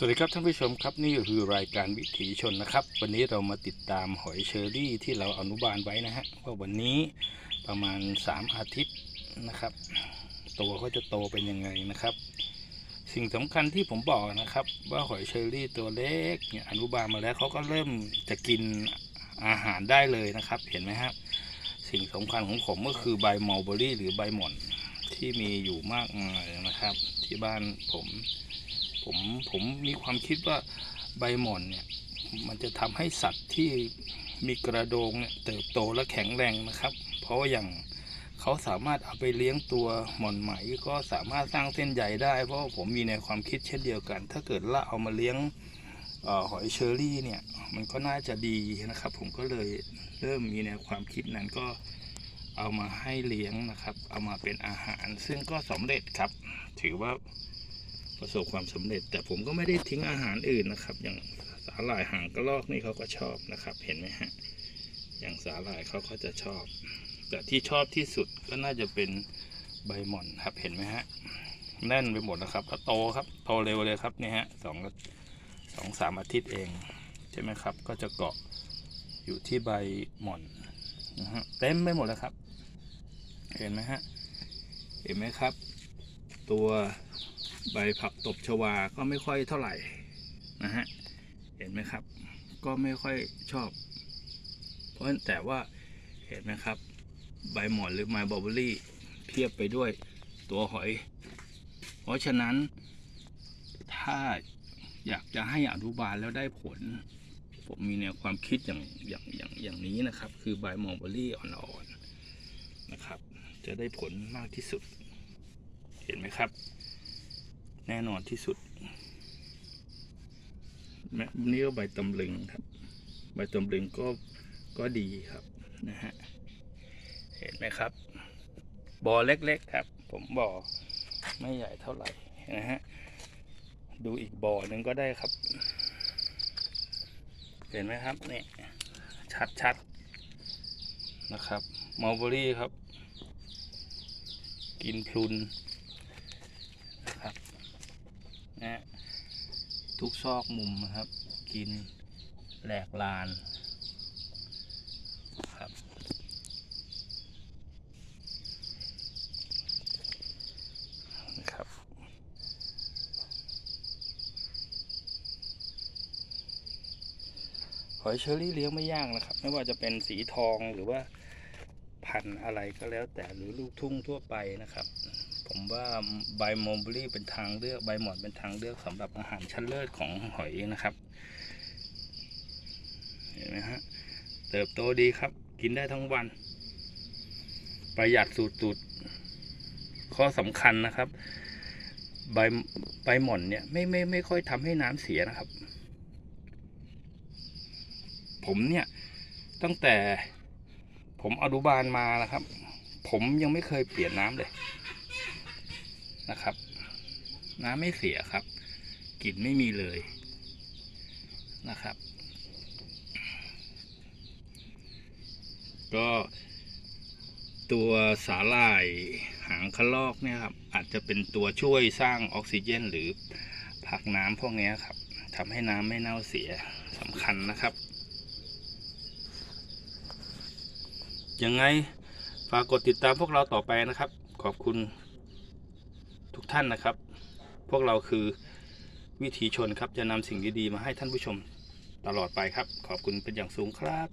สวัสดีครับท่านผู้ชมครับนี่คือรายการวิถีชนนะครับ วันนี้เรามาติดตามหอยเชอรี่ที่เราอนุบาลไว้นะฮะว่าวันนี้ประมาณ 3 อาทิตย์นะครับ ตัวเขาจะโตเป็นยังไงนะครับ สิ่งสำคัญที่ผมบอกนะครับ ว่าหอยเชอรี่ตัวเล็กเนี่ยอนุบาลมาแล้วเขาก็เริ่มจะกินอาหารได้เลยนะครับ เห็นไหมครับสิ่งสำคัญของผมก็คือใบมัลเบอรี่หรือใบหม่อนที่มีอยู่มากมายนะครับ ที่บ้านผม ผมผมมีความคิดว่าใบหม่อนเนี่ยมันจะทำให้สัตว์ที่มีกระโดงเนี่ยเติบโตและแข็งแรงนะครับ เพราะว่าอย่างเขาสามารถเอาไปเลี้ยงตัวหม่อนไหมก็สามารถสร้างเส้นใยได้ เพราะผมมีในความคิดเช่นเดียวกัน ถ้าเกิดละเอามาเลี้ยงออหอยเชอรี่เนี่ยมันก็น่าจะดีนะครับ ผมก็เลยเริ่มมีแนวความคิดนั้นก็เอามาให้เลี้ยงนะครับ เอามาเป็นอาหารซึ่งก็สำเร็จครับ ถือว่า ประสบความสำเร็จ แต่ผมก็ไม่ได้ทิ้งอาหารอื่นนะครับ อย่างสาหร่ายหางกระรอกนี่เขาก็ชอบนะครับ เห็นไหมฮะอย่างสาหร่ายเขาก็จะชอบ แต่ที่ชอบที่สุดก็น่าจะเป็นใบหม่อนครับเห็นไหมฮะแน่นไปหมดนะครับก็โตครับโตเร็วเลยครับนี่ฮะสองสองสามอาทิตย์เองใช่ไหมครับ ก็จะเกาะอยู่ที่ใบหม่อนนะฮะเต็มไปหมดแล้วครับ เห็นไหมฮะเห็นไหมครับ ตัว ใบผักตบชวาก็ไม่ค่อยเท่าไหร่นะฮะเห็นไหมครับ ก็ไม่ค่อยชอบ เพราะแต่ว่าเห็นไหมครับ ใบหมอนหรือไมบอบเบอรี่เพียบไปด้วยตัวหอย เพราะฉะนั้น ถ้าอยากจะให้อนุบาลแล้วได้ผล ผมมีแนวความคิดอย่างอย่างอย่างอย่างนี้นะครับ คือใบมอลเบอรี่อ่อนๆนะครับ จะได้ผลมากที่สุด เห็นไหมครับ แน่นอนที่สุดแม้นี่ก็ใบตำลึงครับ ใบตำลึงก็ก็ดีครับนะฮะเห็นไหมครับบ่อเล็กๆครับ ผมบ่อไม่ใหญ่เท่าไหร่นะฮะดูอีกบ่อหนึ่งก็ได้ครับ เห็นไหมครับนี่ชัดๆนะครับมัลเบอรี่ครับ กินพลุน นะครับนะ ทุกซอกมุมนะครับ กินแหลกลานครับนะครับ หอยเชอรี่เลี้ยงไม่ยากนะครับ ไม่ว่าจะเป็นสีทองหรือว่าพันธุ์อะไรก็แล้วแต่หรือลูกทุ่งทั่วไปนะครับ ผมว่าใบมอมบรี่เป็นทางเลือกใบหมอนเป็นทางเลือกสำหรับอาหารชั้นเลิศของหอยนะครับเห็นไหมฮะเติบโตดีครับ กินได้ทั้งวัน ประหยัดสุดข้อสำคัญนะครับ ใบใบหม่อนเนี่ยไม่ไม่ไม่ค่อยทำให้น้ำเสียนะครับ ผมเนี่ยตั้งแต่ผมอนุบาลมานะครับ ผมยังไม่เคยเปลี่ยนน้ำเลย นะครับ น้ำไม่เสียครับกลิ่นไม่มีเลยนะครับ ก็ตัวสาหร่ายหางคะลอกเนี่ยครับ อาจจะเป็นตัวช่วยสร้างออกซิเจน หรือผักน้ำพวกนี้ครับทำให้น้ำไม่เน่าเสียสำคัญนะครับ ยังไงฝากกดติดตามพวกเราต่อไปนะครับ ขอบคุณ ทุกท่านนะครับ พวกเราคือวิถีชนครับจะนำสิ่งดีๆมาให้ท่านผู้ชมตลอดไปครับ ขอบคุณเป็นอย่างสูงครับ